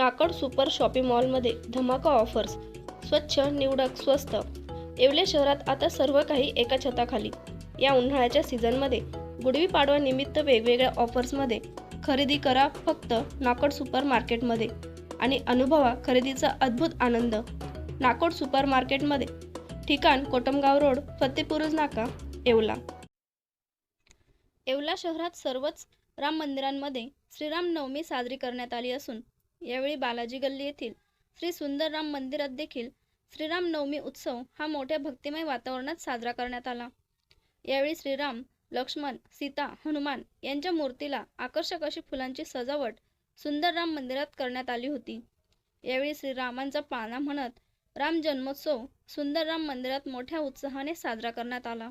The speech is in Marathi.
नाकड सुपर शॉपिंग मॉलमध्ये धमाका ऑफर्स. स्वच्छ निवडक स्वस्त. येवले शहरात आता सर्व काही एका छताखाली. या उन्हाळ्याच्या सीझनमध्ये गुडवी निमित्त वेगवेगळ्या ऑफर्समध्ये खरेदी करा फक्त नाकड सुपर मार्केटमध्ये आणि अनुभवा खरेदीचा अद्भुत आनंद. नाकोड सुपर मार्केटमध्ये ठिकाण कोटमगाव रोड फतेपुरुज नाका येवला. येवला शहरात सर्वच राम मंदिरांमध्ये श्रीराम नवमी साजरी करण्यात आली असून यावेळी बालाजी गल्ली येथील श्री सुंदरराम मंदिरात देखील श्रीराम नवमी उत्सव हा मोठ्या भक्तिमय वातावरणात साजरा करण्यात आला. यावेळी श्रीराम लक्ष्मण सीता हनुमान यांच्या मूर्तीला आकर्षक अशी फुलांची सजावट सुंदरराम मंदिरात करण्यात आली होती. यावेळी श्रीरामांचा पाळणा म्हणत राम जन्मोत्सव सुंदरराम मंदिरात मोठ्या उत्साहाने साजरा करण्यात आला.